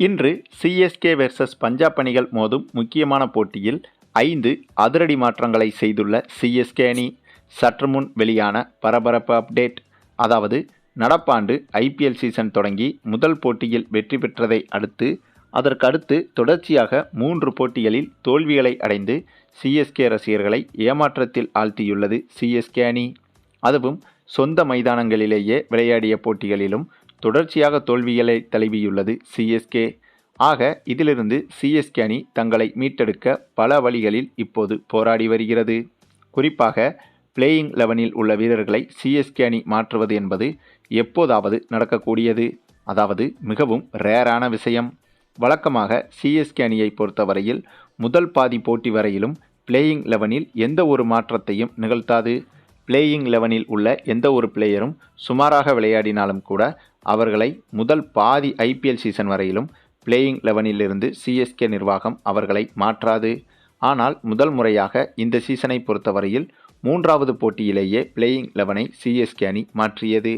இன்று CSK versus Punjab அணிகள் மோதும் முக்கியமான போட்டியில் ஐந்து அதிரடி மாற்றங்களை செய்துள்ள சிஎஸ்கே அணி சற்று முன் வெளியான பரபரப்பு அப்டேட் அதாவது நடப்பாண்டு ஐபிஎல் சீசன் தொடங்கி முதல் போட்டியில் வெற்றி பெற்றதை அடுத்து அதற்கடுத்து தொடர்ச்சியாக மூன்று போட்டிகளில் தோல்விகளை அடைந்து சிஎஸ்கே ரசிகர்களை ஏமாற்றத்தில் ஆழ்த்தியுள்ளது சிஎஸ்கே அணி. அதுவும் சொந்த மைதானங்களிலேயே விளையாடிய போட்டிகளிலும் தொடர்ச்சியாக தோல்விகளை தழுவியுள்ளது சிஎஸ்கே ஆக இதிலிருந்து சிஎஸ்கே அணி தங்களை மீட்டெடுக்க பல வழிகளில் இப்போது போராடி வருகிறது. குறிப்பாக பிளேயிங் லெவனில் உள்ள வீரர்களை சிஎஸ்கே அணி மாற்றுவது என்பது எப்போதாவது நடக்கக்கூடியது. அதாவது மிகவும் ரேரான விஷயம். வழக்கமாக சிஎஸ்கே அணியை பொறுத்தவரையில் முதல் பாதி போட்டி வரையிலும் பிளேயிங் லெவனில் எந்த ஒரு மாற்றத்தையும் நிகழ்த்தாது. பிளேயிங் லெவனில் உள்ள எந்த ஒரு பிளேயரும் சுமாராக விளையாடினாலும் கூட அவர்களை முதல் பாதி ஐபிஎல் சீசன் வரையிலும் பிளேயிங் லெவனிலிருந்து சிஎஸ்கே நிர்வாகம் அவர்களை மாற்றாது. ஆனால் முதல் முறையாக இந்த சீசனை பொறுத்தவரையில் மூன்றாவது போட்டியிலேயே பிளேயிங் லெவனை சிஎஸ்கே அணி மாற்றியது.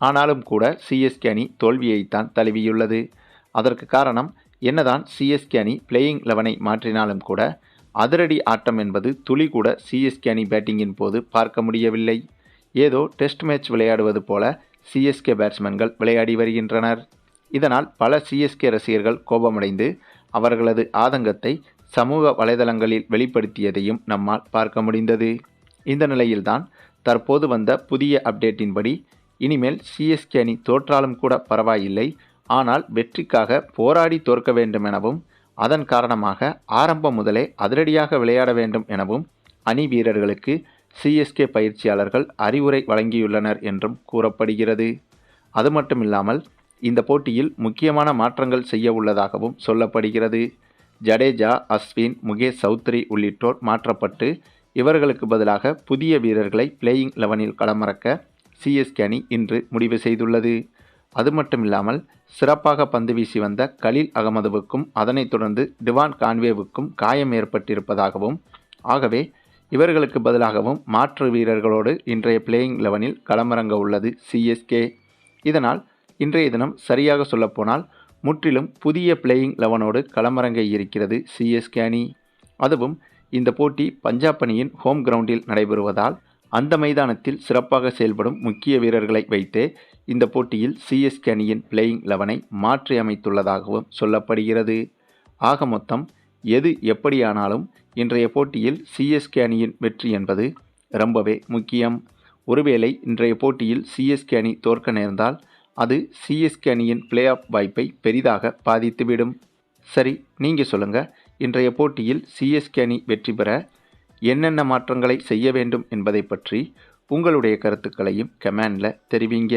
ஆனாலும் கூட சிஎஸ்கே அணி தோல்வியைத்தான் தழுவியுள்ளது. அதற்கு காரணம் என்னதான் சிஎஸ்கே அணி பிளேயிங் லெவனை மாற்றினாலும் கூட அதிரடி ஆட்டம் என்பது துளி கூட சிஎஸ்கே அணி பேட்டிங்கின் போது பார்க்க முடியவில்லை. ஏதோ டெஸ்ட் மேட்ச் விளையாடுவது போல சிஎஸ்கே பேட்ஸ்மேன்கள் விளையாடி வருகின்றனர். இதனால் பல சிஎஸ்கே ரசிகர்கள் கோபமடைந்து அவர்களது ஆதங்கத்தை சமூக வலைதளங்களில் வெளிப்படுத்தியதையும் நம்மால் பார்க்க முடிந்தது. இந்த நிலையில்தான் தற்போது வந்த புதிய அப்டேட்டின்படி இனிமேல் சிஎஸ்கே அணி தோற்றாலும் கூட பரவாயில்லை. ஆனால் வெற்றிக்காக போராடி தோற்க வேண்டும் எனவும் அதன் காரணமாக ஆரம்பம் முதலே அதிரடியாக விளையாட வேண்டும் எனவும் அணி வீரர்களுக்கு சிஎஸ்கே பயிற்சியாளர்கள் அறிவுரை வழங்கியுள்ளனர் என்றும் கூறப்படுகிறது. அது மட்டுமில்லாமல் இந்த போட்டியில் முக்கியமான மாற்றங்கள் செய்ய உள்ளதாகவும் சொல்லப்படுகிறது. ஜடேஜா அஸ்வின் முகேஷ் சௌத்ரி உள்ளிட்டோர் மாற்றப்பட்டு இவர்களுக்கு பதிலாக புதிய வீரர்களை பிளேயிங் லெவனில் களமிறக்க சிஎஸ்கே அணி இன்று முடிவு செய்துள்ளது. அது மட்டும் இல்லாமல் சிறப்பாக பந்து வீசி வந்த கலீல் அகமதுவுக்கும் அதனைத் தொடர்ந்து டிவான் கான்வேவுக்கும் காயம் ஏற்பட்டிருப்பதாகவும் ஆகவே இவர்களுக்கு பதிலாகவும் மாற்று வீரர்களோடு இன்றைய பிளேயிங் லெவனில் களமிறங்க உள்ளது சிஎஸ்கே இதனால் இன்றைய தினம் சரியாக சொல்லப்போனால் முற்றிலும் புதிய பிளேயிங் லெவனோடு களமிறங்க இருக்கிறது சிஎஸ்கே அணி. அதுவும் இந்த போட்டி பஞ்சாப் அணியின் ஹோம் கிரவுண்டில் நடைபெறுவதால் அந்த மைதானத்தில் சிறப்பாக செயல்படும் முக்கிய வீரர்களை வைத்தே இந்த போட்டியில் சிஎஸ்கே அணியின் பிளேயிங் லெவனை மாற்றியமைத்துள்ளதாகவும் சொல்லப்படுகிறது. ஆக மொத்தம் எது எப்படியானாலும் இன்றைய போட்டியில் சிஎஸ்கே அணியின் வெற்றி என்பது ரொம்பவே முக்கியம். ஒருவேளை இன்றைய போட்டியில் சிஎஸ்கே அணி தோற்க நேர்ந்தால் அது சிஎஸ்கே அணியின் பிளே ஆஃப் வாய்ப்பை பெரிதாக பாதித்துவிடும். சரி நீங்கள் சொல்லுங்கள் இன்றைய போட்டியில் சிஎஸ்கே அணி வெற்றி பெற என்னென்ன மாற்றங்களை செய்ய வேண்டும் என்பதை பற்றி உங்களுடைய கருத்துக்களையும் கமெண்டில் தெரிவிங்க.